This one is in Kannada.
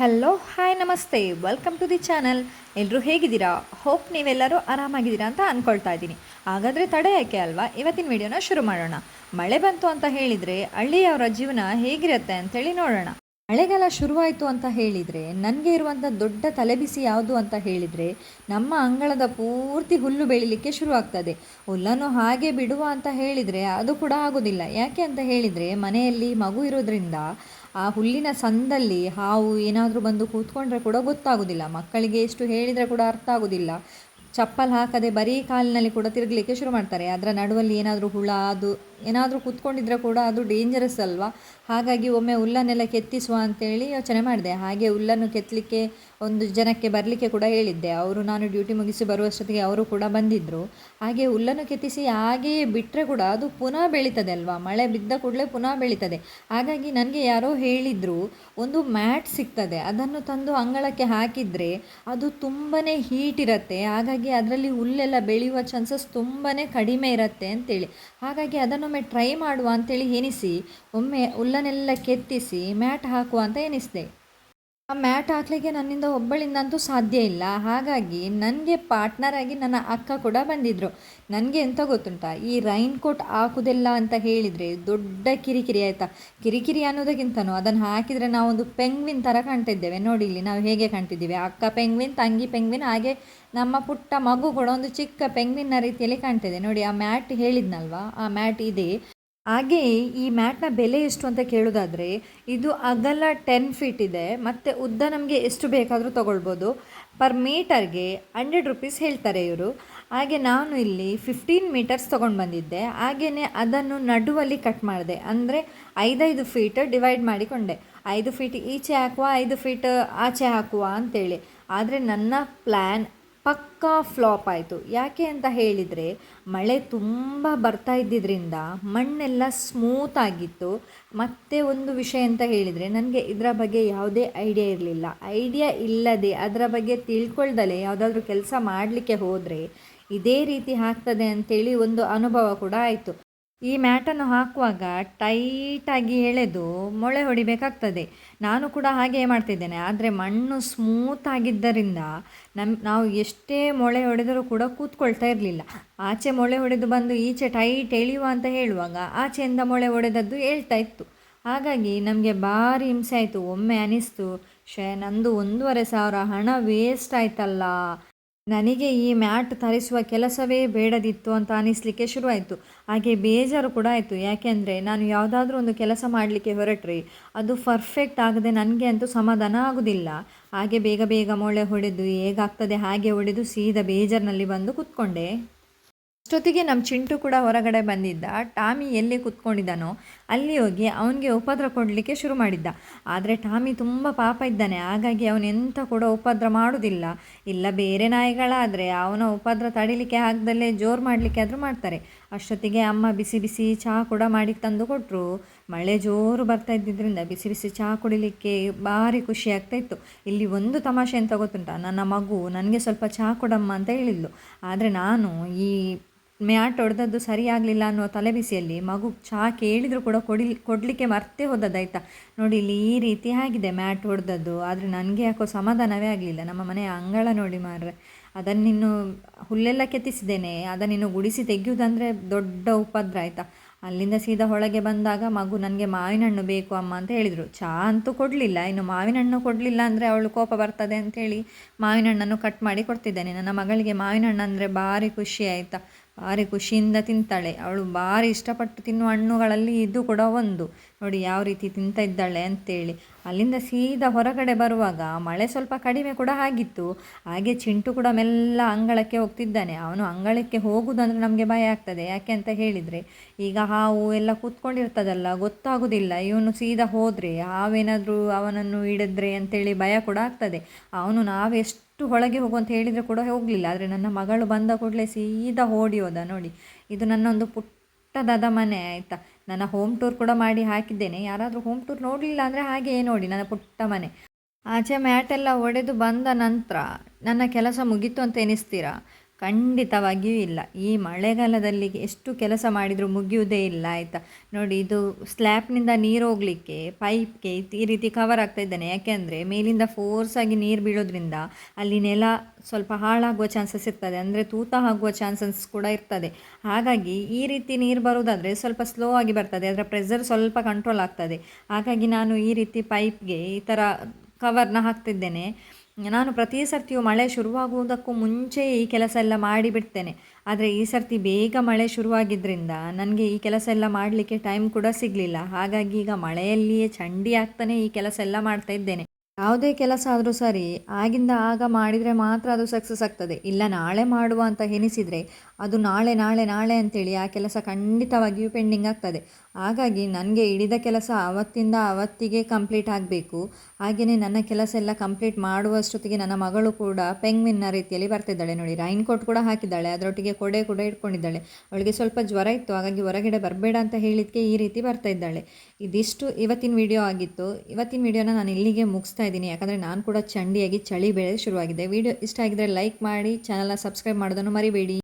ಹಲೋ ಹಾಯ್ ನಮಸ್ತೆ ವೆಲ್ಕಮ್ ಟು ದಿ ಚಾನಲ್ ಎಲ್ಲರೂ ಹೇಗಿದ್ದೀರಾ? ಹೋಪ್ ನೀವೆಲ್ಲರೂ ಆರಾಮಾಗಿದ್ದೀರಾ ಅಂತ ಅಂದ್ಕೊಳ್ತಾ ಇದ್ದೀನಿ. ಹಾಗಾದರೆ ತಡೆ ಯಾಕೆ ಅಲ್ವಾ? ಇವತ್ತಿನ ವಿಡಿಯೋನ ಶುರು ಮಾಡೋಣ. ಮಳೆ ಬಂತು ಅಂತ ಹೇಳಿದರೆ ಹಳ್ಳಿಯವರ ಜೀವನ ಹೇಗಿರುತ್ತೆ ಅಂತೇಳಿ ನೋಡೋಣ. ಮಳೆಗಾಲ ಶುರುವಾಯಿತು ಅಂತ ಹೇಳಿದರೆ, ನನಗೆ ಇರುವಂಥ ದೊಡ್ಡ ತಲೆಬಿಸಿ ಯಾವುದು ಅಂತ ಹೇಳಿದರೆ, ನಮ್ಮ ಅಂಗಳದ ಪೂರ್ತಿ ಹುಲ್ಲು ಬೆಳಿಲಿಕ್ಕೆ ಶುರುವಾಗ್ತದೆ. ಹುಲ್ಲನ್ನು ಹಾಗೆ ಬಿಡುವ ಅಂತ ಹೇಳಿದರೆ ಅದು ಕೂಡ ಆಗೋದಿಲ್ಲ. ಯಾಕೆ ಅಂತ ಹೇಳಿದರೆ, ಮನೆಯಲ್ಲಿ ಮಗು ಇರೋದ್ರಿಂದ ಆ ಹುಲ್ಲಿನ ಸಂದಲ್ಲಿ ಹಾವು ಏನಾದರೂ ಬಂದು ಕೂತ್ಕೊಂಡ್ರೆ ಕೂಡ ಗೊತ್ತಾಗೋದಿಲ್ಲ. ಮಕ್ಕಳಿಗೆ ಎಷ್ಟು ಹೇಳಿದರೆ ಕೂಡ ಅರ್ಥ ಆಗೋದಿಲ್ಲ. ಚಪ್ಪಲ್ ಹಾಕದೆ ಬರೀ ಕಾಲಿನಲ್ಲಿ ಕೂಡ ತಿರುಗಲಿಕ್ಕೆ ಶುರು ಮಾಡ್ತಾರೆ. ಅದರ ನಡುವಲ್ಲಿ ಏನಾದರೂ ಹುಳ, ಅದು ಏನಾದರೂ ಕೂತ್ಕೊಂಡಿದ್ರೆ ಕೂಡ ಅದು ಡೇಂಜರಸ್ ಅಲ್ವಾ? ಹಾಗಾಗಿ ಒಮ್ಮೆ ಹುಲ್ಲನ್ನೆಲ್ಲ ಕೆತ್ತಿಸುವ ಅಂತೇಳಿ ಯೋಚನೆ ಮಾಡಿದೆ. ಹಾಗೆ ಹುಲ್ಲನ್ನು ಕೆತ್ತಲಿಕ್ಕೆ ಒಂದು ಜನಕ್ಕೆ ಬರಲಿಕ್ಕೆ ಕೂಡ ಹೇಳಿದ್ದೆ. ಅವರು ನಾನು ಡ್ಯೂಟಿ ಮುಗಿಸಿ ಬರುವಷ್ಟೊತ್ತಿಗೆ ಅವರು ಕೂಡ ಬಂದಿದ್ದರು ಹಾಗೆ ಹುಲ್ಲನ್ನು ಕೆತ್ತಿಸಿ ಹಾಗೆಯೇ ಬಿಟ್ಟರೆ ಕೂಡ ಅದು ಪುನಃ ಬೆಳೀತದೆ ಅಲ್ವಾ? ಮಳೆ ಬಿದ್ದ ಕೂಡಲೇ ಪುನಃ ಬೆಳೀತದೆ. ಹಾಗಾಗಿ ನನಗೆ ಯಾರೋ ಹೇಳಿದರು, ಒಂದು ಮ್ಯಾಟ್ ಸಿಗ್ತದೆ. ಅದನ್ನು ತಂದು ಅಂಗಳಕ್ಕೆ ಹಾಕಿದರೆ ಅದು ತುಂಬಾ ಹೀಟ್ ಇರುತ್ತೆ. ಹಾಗಾಗಿ ಅದರಲ್ಲಿ ಹುಲ್ಲೆಲ್ಲ ಬೆಳೆಯುವ ಚಾನ್ಸಸ್ ತುಂಬಾ ಕಡಿಮೆ ಇರುತ್ತೆ ಅಂತೇಳಿ. ಹಾಗಾಗಿ ಅದನ್ನೊಮ್ಮೆ ಟ್ರೈ ಮಾಡುವ ಅಂತೇಳಿ ಎನಿಸಿ ಒಮ್ಮೆ ಹುಲ್ಲನ್ನೆಲ್ಲ ಕೆತ್ತಿಸಿ ಮ್ಯಾಟ್ ಹಾಕುವ ಅಂತ ಎನಿಸಿದೆ ಆ ಮ್ಯಾಟ್ ಹಾಕ್ಲಿಕ್ಕೆ ನನ್ನಿಂದ ಒಬ್ಬಳಿಂದಂತೂ ಸಾಧ್ಯ ಇಲ್ಲ. ಹಾಗಾಗಿ ನನಗೆ ಪಾರ್ಟ್ನರ್ ಆಗಿ ನನ್ನ ಅಕ್ಕ ಕೂಡ ಬಂದಿದ್ದರು ನನಗೆ ಎಂತ ಗೊತ್ತುಂಟಾ? ಈ ರೈನ್ ಕೋಟ್ ಹಾಕುವುದಿಲ್ಲ ಅಂತ ಹೇಳಿದರೆ ದೊಡ್ಡ ಕಿರಿಕಿರಿ ಆಯಿತಾ? ಕಿರಿಕಿರಿ ಅನ್ನೋದಕ್ಕಿಂತನೂ ಅದನ್ನು ಹಾಕಿದರೆ ನಾವೊಂದು ಪೆಂಗ್ವಿನ್ ಥರ ಕಾಣ್ತಿದ್ದೇವೆ. ನೋಡಿ ಇಲ್ಲಿ ನಾವು ಹೇಗೆ ಕಾಣ್ತಿದ್ದೀವಿ. ಅಕ್ಕ ಪೆಂಗ್ವಿನ್, ತಂಗಿ ಪೆಂಗ್ವಿನ್, ಹಾಗೆ ನಮ್ಮ ಪುಟ್ಟ ಮಗು ಕೂಡ ಒಂದು ಚಿಕ್ಕ ಪೆಂಗ್ವಿನ್ನ ರೀತಿಯಲ್ಲಿ ಕಾಣ್ತಿದೆ. ನೋಡಿ ಆ ಮ್ಯಾಟ್ ಹೇಳಿದ್ನಲ್ವಾ? ಆ ಮ್ಯಾಟ್ ಇದೆ. ಹಾಗೆಯೇ ಈ ಮ್ಯಾಟ್ನ ಬೆಲೆ ಎಷ್ಟು ಅಂತ ಕೇಳೋದಾದರೆ, ಇದು ಅಗಲ ಟೆನ್ ಫೀಟ್ ಇದೆ, ಮತ್ತು ಉದ್ದ ನಮಗೆ ಎಷ್ಟು ಬೇಕಾದರೂ ತೊಗೊಳ್ಬೋದು. ಪರ್ ಮೀಟರ್ಗೆ ಹಂಡ್ರೆಡ್ ರುಪೀಸ್ ಹೇಳ್ತಾರೆ ಇವರು. ಹಾಗೆ ನಾನು ಇಲ್ಲಿ ಫಿಫ್ಟೀನ್ ಮೀಟರ್ಸ್ ತೊಗೊಂಡು ಬಂದಿದ್ದೆ. ಹಾಗೆಯೇ ಅದನ್ನು ನಡುವಲ್ಲಿ ಕಟ್ ಮಾಡಿದೆ. ಅಂದರೆ ಐದೈದು ಫೀಟ್ ಡಿವೈಡ್ ಮಾಡಿಕೊಂಡೆ. ಐದು ಫೀಟ್ ಈಚೆ ಹಾಕುವ, ಐದು ಫೀಟ್ ಆಚೆ ಹಾಕುವ ಅಂತೇಳಿ. ಆದರೆ ನನ್ನ ಪ್ಲ್ಯಾನ್ ಪಕ್ಕಾ ಫ್ಲಾಪ್ ಆಯಿತು. ಯಾಕೆ ಅಂತ ಹೇಳಿದರೆ, ಮಳೆ ತುಂಬ ಬರ್ತಾ ಇದ್ದಿದ್ದರಿಂದ ಮಣ್ಣೆಲ್ಲ ಸ್ಮೂತ್ ಆಗಿತ್ತು. ಮತ್ತೆ ಒಂದು ವಿಷಯ ಅಂತ ಹೇಳಿದರೆ, ನನಗೆ ಇದರ ಬಗ್ಗೆ ಯಾವುದೇ ಐಡಿಯಾ ಇರಲಿಲ್ಲ. ಐಡಿಯಾ ಇಲ್ಲದೆ, ಅದರ ಬಗ್ಗೆ ತಿಳ್ಕೊಳ್ದಲೆ ಯಾವುದಾದ್ರೂ ಕೆಲಸ ಮಾಡಲಿಕ್ಕೆ ಹೋದರೆ, ಇದೇ ರೀತಿ ಆಗ್ತದೆ ಅಂತೇಳಿ ಒಂದು ಅನುಭವ ಕೂಡ ಆಯಿತು. ಈ ಮ್ಯಾಟನ್ನು ಹಾಕುವಾಗ ಟೈಟಾಗಿ ಎಳೆದು ಮೊಳೆ ಹೊಡಿಬೇಕಾಗ್ತದೆ. ನಾನು ಕೂಡ ಹಾಗೆಯೇ ಮಾಡ್ತಿದ್ದೇನೆ. ಆದರೆ ಮಣ್ಣು ಸ್ಮೂತ್ ಆಗಿದ್ದರಿಂದ ನಮ್ಮ ನಾವು ಎಷ್ಟೇ ಮೊಳೆ ಹೊಡೆದರೂ ಕೂಡ ಕೂತ್ಕೊಳ್ತಾ ಇರಲಿಲ್ಲ. ಆಚೆ ಮೊಳೆ ಹೊಡೆದು ಬಂದು ಈಚೆ ಟೈಟ್ ಎಳೆಯುವ ಅಂತ ಹೇಳುವಾಗ ಆಚೆಯಿಂದ ಮೊಳೆ ಹೊಡೆದದ್ದು ಹೇಳ್ತಾ ಇತ್ತು. ಹಾಗಾಗಿ ನಮಗೆ ಭಾರಿ ಹಿಂಸೆ ಆಯಿತು. ಒಮ್ಮೆ ಅನಿಸ್ತು ಶೇ ನಂದು ಒಂದೂವರೆ ಸಾವಿರ ಹಣ ವೇಸ್ಟ್ ಆಯ್ತಲ್ಲ. ನನಗೆ ಈ ಮ್ಯಾಟ್ ತರಿಸುವ ಕೆಲಸವೇ ಬೇಡದಿತ್ತು ಅಂತ ಅನಿಸ್ಲಿಕ್ಕೆ ಶುರುವಾಯಿತು. ಹಾಗೆ ಬೇಜಾರು ಕೂಡ ಆಯಿತು. ಯಾಕೆಂದರೆ ನಾನು ಯಾವುದಾದ್ರೂ ಒಂದು ಕೆಲಸ ಮಾಡಲಿಕ್ಕೆ ಹೊರಟ್ರಿ ಅದು ಪರ್ಫೆಕ್ಟ್ ಆಗದೆ ನನಗೆ ಅಂತೂ ಸಮಾಧಾನ ಆಗೋದಿಲ್ಲ. ಹಾಗೆ ಬೇಗ ಬೇಗ ಮೊಳೆ ಹೊಡೆದು ಹೇಗಾಗ್ತದೆ ಹಾಗೆ ಹೊಡೆದು ಸೀದಾ ಬೇಜಾರಿನಲ್ಲಿ ಬಂದು ಕೂತ್ಕೊಂಡೆ. ಅಷ್ಟೊತ್ತಿಗೆ ನಮ್ಮ ಚಿಂಟು ಕೂಡ ಹೊರಗಡೆ ಬಂದಿದ್ದ. ಟಾಮಿ ಎಲ್ಲಿ ಕೂತ್ಕೊಂಡಿದ್ದಾನೋ ಅಲ್ಲಿ ಹೋಗಿ ಅವನಿಗೆ ಉಪದ್ರ ಕೊಡಲಿಕ್ಕೆ ಶುರು ಮಾಡಿದ್ದ. ಆದರೆ ಟಾಮಿ ತುಂಬ ಪಾಪ ಇದ್ದಾನೆ. ಹಾಗಾಗಿ ಅವನು ಎಂಥ ಕೂಡ ಉಪದ್ರ ಮಾಡೋದಿಲ್ಲ. ಇಲ್ಲ, ಬೇರೆ ನಾಯಿಗಳಾದರೆ ಅವನ ಉಪದ್ರ ತಡಿಲಿಕ್ಕೆ ಆಗದಲ್ಲೇ ಜೋರು ಮಾಡಲಿಕ್ಕೆ ಆದರೂ ಮಾಡ್ತಾರೆ. ಅಷ್ಟೊತ್ತಿಗೆ ಅಮ್ಮ ಬಿಸಿ ಬಿಸಿ ಚಹಾ ಕೂಡ ಮಾಡಿ ತಂದು ಕೊಟ್ಟರು ಮಳೆ ಜೋರು ಬರ್ತಾ ಇದ್ದಿದ್ದರಿಂದ ಬಿಸಿ ಬಿಸಿ ಚಹಾ ಕುಡಿಲಿಕ್ಕೆ ಭಾರಿ ಖುಷಿ ಆಗ್ತಾ ಇತ್ತು. ಇಲ್ಲಿ ಒಂದು ತಮಾಷೆ ಅಂತ ಗೊತ್ತುಂಟ? ನನ್ನ ಮಗು ನನಗೆ ಸ್ವಲ್ಪ ಚಹಾ ಕೊಡಮ್ಮ ಅಂತ ಹೇಳಿದ್ಲು. ಆದರೆ ನಾನು ಈ ಮ್ಯಾಟ್ ಹೊಡೆದದ್ದು ಸರಿಯಾಗಲಿಲ್ಲ ಅನ್ನೋ ತಲೆಬಿಸಿಯಲ್ಲಿ ಮಗು ಚಹಾ ಕೇಳಿದರೂ ಕೂಡ ಕೊಡಿ ಕೊಡಲಿಕ್ಕೆ ಮರ್ತೇ ಹೋದದ್ದಾಯ್ತಾ ನೋಡಿ, ಇಲ್ಲಿ ಈ ರೀತಿ ಆಗಿದೆ ಮ್ಯಾಟ್ ಹೊಡೆದದ್ದು ಆದರೆ ನನಗೆ ಯಾಕೋ ಸಮಾಧಾನವೇ ಆಗಲಿಲ್ಲ. ನಮ್ಮ ಮನೆಯ ಅಂಗಳ ನೋಡಿ ಮಾರ್ರೆ. ಅದನ್ನಿನ್ನು ಹುಲ್ಲೆಲ್ಲ ಕೆತ್ತಿಸಿದ್ದೇನೆ. ಅದನ್ನಿನ್ನು ಗುಡಿಸಿ ತೆಗೆಯುವುದಂದರೆ ದೊಡ್ಡ ಉಪದ್ರ ಆಯಿತಾ? ಅಲ್ಲಿಂದ ಸೀದಾ ಹೊಳಗೆ ಬಂದಾಗ ಮಗು ನನಗೆ ಮಾವಿನ ಹಣ್ಣು ಬೇಕು ಅಮ್ಮ ಅಂತ ಹೇಳಿದರು. ಚಹಾ ಅಂತೂ ಕೊಡಲಿಲ್ಲ. ಇನ್ನು ಮಾವಿನ ಹಣ್ಣು ಕೊಡಲಿಲ್ಲ ಅಂದರೆ ಅವಳು ಕೋಪ ಬರ್ತದೆ ಅಂತೇಳಿ ಮಾವಿನ ಹಣ್ಣನ್ನು ಕಟ್ ಮಾಡಿ ಕೊಡ್ತಿದ್ದೇನೆ. ನನ್ನ ಮಗಳಿಗೆ ಮಾವಿನ ಹಣ್ಣು ಅಂದರೆ ಭಾರಿ ಖುಷಿ ಆಯಿತಾ? ಭಾರಿ ಖುಷಿಯಿಂದ ತಿಂತಾಳೆ. ಅವಳು ಭಾರಿ ಇಷ್ಟಪಟ್ಟು ತಿನ್ನುವ ಹಣ್ಣುಗಳಲ್ಲಿ ಇದು ಕೂಡ ಒಂದು. ನೋಡಿ ಯಾವ ರೀತಿ ತಿಂತ ಇದ್ದಾಳೆ ಅಂತೇಳಿ. ಅಲ್ಲಿಂದ ಸೀದಾ ಹೊರಗಡೆ ಬರುವಾಗ ಮಳೆ ಸ್ವಲ್ಪ ಕಡಿಮೆ ಕೂಡ ಆಗಿತ್ತು. ಹಾಗೆ ಚಿಂಟು ಕೂಡ ಮೆಲ್ಲ ಅಂಗಳಕ್ಕೆ ಹೋಗ್ತಿದ್ದಾನೆ. ಅವನು ಅಂಗಳಕ್ಕೆ ಹೋಗುವುದಂದ್ರೆ ನಮಗೆ ಭಯ ಆಗ್ತದೆ. ಯಾಕೆ ಅಂತ ಹೇಳಿದರೆ, ಈಗ ಹಾವು ಎಲ್ಲ ಕೂತ್ಕೊಂಡಿರ್ತದಲ್ಲ, ಗೊತ್ತಾಗೋದಿಲ್ಲ. ಇವನು ಸೀದಾ ಹೋದರೆ ಹಾವೇನಾದರೂ ಅವನನ್ನು ಹಿಡಿದ್ರೆ ಅಂತೇಳಿ ಭಯ ಕೂಡ ಆಗ್ತದೆ. ಅವನು ನಾವೆಷ್ಟು ಅಷ್ಟು ಒಳಗೆ ಹೋಗು ಅಂತ ಹೇಳಿದರೆ ಕೂಡ ಹೋಗಲಿಲ್ಲ. ಆದರೆ ನನ್ನ ಮಗಳು ಬಂದ ಕೂಡಲೇ ಸೀದಾ ಓಡಿ ಹೋದ. ನೋಡಿ, ಇದು ನನ್ನೊಂದು ಪುಟ್ಟದಾದ ಮನೆ, ಆಯಿತಾ? ನನ್ನ ಹೋಮ್ ಟೂರ್ ಕೂಡ ಮಾಡಿ ಹಾಕಿದ್ದೇನೆ. ಯಾರಾದರೂ ಹೋಮ್ ಟೂರ್ ನೋಡಲಿಲ್ಲ ಅಂದರೆ ಹಾಗೆಯೇ ನೋಡಿ, ನನ್ನ ಪುಟ್ಟ ಮನೆ. ಆಚೆ ಮ್ಯಾಟೆಲ್ಲ ಒಡೆದು ಬಂದ ನಂತರ ನನ್ನ ಕೆಲಸ ಮುಗೀತು ಅಂತ ಎನಿಸ್ತೀರಾ? ಖಂಡಿತವಾಗಿಯೂ ಇಲ್ಲ. ಈ ಮಳೆಗಾಲದಲ್ಲಿ ಎಷ್ಟು ಕೆಲಸ ಮಾಡಿದರೂ ಮುಗಿಯುವುದೇ ಇಲ್ಲ, ಆಯಿತಾ? ನೋಡಿ, ಇದು ಸ್ಲ್ಯಾಪ್ನಿಂದ ನೀರು ಹೋಗಲಿಕ್ಕೆ ಪೈಪ್ಗೆ ಈ ರೀತಿ ಕವರ್ ಆಗ್ತಾ ಇದ್ದಾನೆ. ಯಾಕೆಂದರೆ ಮೇಲಿಂದ ಫೋರ್ಸಾಗಿ ನೀರು ಬೀಳೋದ್ರಿಂದ ಅಲ್ಲಿ ನೆಲ ಸ್ವಲ್ಪ ಹಾಳಾಗುವ ಚಾನ್ಸಸ್ ಇರ್ತದೆ. ಅಂದರೆ ತೂತ ಆಗುವ ಚಾನ್ಸಸ್ ಕೂಡ ಇರ್ತದೆ. ಹಾಗಾಗಿ ಈ ರೀತಿ ನೀರು ಬರೋದಾದರೆ ಸ್ವಲ್ಪ ಸ್ಲೋ ಆಗಿ ಬರ್ತದೆ. ಅದರ ಪ್ರೆಷರ್ ಸ್ವಲ್ಪ ಕಂಟ್ರೋಲ್ ಆಗ್ತದೆ. ಹಾಗಾಗಿ ನಾನು ಈ ರೀತಿ ಪೈಪ್ಗೆ ಈ ಥರ ಕವರ್ನ ಹಾಕ್ತಿದ್ದೇನೆ. ನಾನು ಪ್ರತಿ ಸರ್ತಿಯೂ ಮಳೆ ಶುರುವಾಗುವುದಕ್ಕೂ ಮುಂಚೆ ಈ ಕೆಲಸ ಎಲ್ಲ ಮಾಡಿಬಿಡ್ತೇನೆ. ಆದರೆ ಈ ಸರ್ತಿ ಬೇಗ ಮಳೆ ಶುರುವಾಗಿದ್ದರಿಂದ ನನಗೆ ಈ ಕೆಲಸ ಎಲ್ಲ ಮಾಡಲಿಕ್ಕೆ ಟೈಮ್ ಕೂಡ ಸಿಗಲಿಲ್ಲ. ಹಾಗಾಗಿ ಈಗ ಮಳೆಯಲ್ಲಿಯೇ ಚಂಡಿ ಆಗ್ತಾನೆ ಈ ಕೆಲಸ ಎಲ್ಲ ಮಾಡ್ತಾ ಇದ್ದೇನೆ. ಯಾವುದೇ ಕೆಲಸ ಆದರೂ ಸರಿ, ಆಗಿಂದ ಆಗ ಮಾಡಿದರೆ ಮಾತ್ರ ಅದು ಸಕ್ಸಸ್ ಆಗ್ತದೆ. ಇಲ್ಲ, ನಾಳೆ ಮಾಡುವ ಅಂತ ಎನಿಸಿದರೆ ಅದು ನಾಳೆ ನಾಳೆ ನಾಳೆ ಅಂತೇಳಿ ಆ ಕೆಲಸ ಖಂಡಿತವಾಗಿಯೂ ಪೆಂಡಿಂಗ್ ಆಗ್ತದೆ. ಹಾಗಾಗಿ ನನಗೆ ಹಿಡಿದ ಕೆಲಸ ಅವತ್ತಿಂದ ಅವತ್ತಿಗೆ ಕಂಪ್ಲೀಟ್ ಆಗಬೇಕು. ಹಾಗೆಯೇ ನನ್ನ ಕೆಲಸ ಎಲ್ಲ ಕಂಪ್ಲೀಟ್ ಮಾಡುವಷ್ಟೊತ್ತಿಗೆ ನನ್ನ ಮಗಳು ಕೂಡ ಪೆಂಗ್ವಿನ್ನ ರೀತಿಯಲ್ಲಿ ಬರ್ತಿದ್ದಾಳೆ ನೋಡಿ. ರೈನ್ ಕೋಟ್ ಕೂಡ ಹಾಕಿದ್ದಾಳೆ. ಅದರೊಟ್ಟಿಗೆ ಕೊಡೆ ಕೂಡ ಇಟ್ಕೊಂಡಿದ್ದಾಳೆ. ಅವಳಿಗೆ ಸ್ವಲ್ಪ ಜ್ವರ ಇತ್ತು. ಹಾಗಾಗಿ ಹೊರಗಡೆ ಬರಬೇಡ ಅಂತ ಹೇಳಿದ್ದಕ್ಕೆ ಈ ರೀತಿ ಬರ್ತಾ ಇದ್ದಾಳೆ. ಇದಿಷ್ಟು ಇವತ್ತಿನ ವಿಡಿಯೋ ಆಗಿತ್ತು. ಇವತ್ತಿನ ವಿಡಿಯೋನ ನಾನು ಇಲ್ಲಿಗೆ ಮುಗಿಸ್ತಾ ಇದ್ದೀನಿ. ಯಾಕಂದರೆ ನಾನು ಕೂಡ ಚಂಡಿಯಾಗಿ ಚಳಿ ಬೆಳೆ ಶುರುವಾಗಿದೆ. ವಿಡಿಯೋ ಇಷ್ಟ ಆಗಿದ್ದರೆ ಲೈಕ್ ಮಾಡಿ ಚಾನಲ್ನ ಸಬ್ಸ್ಕ್ರೈಬ್ ಮಾಡೋದನ್ನು ಮರಿಬೇಡಿ.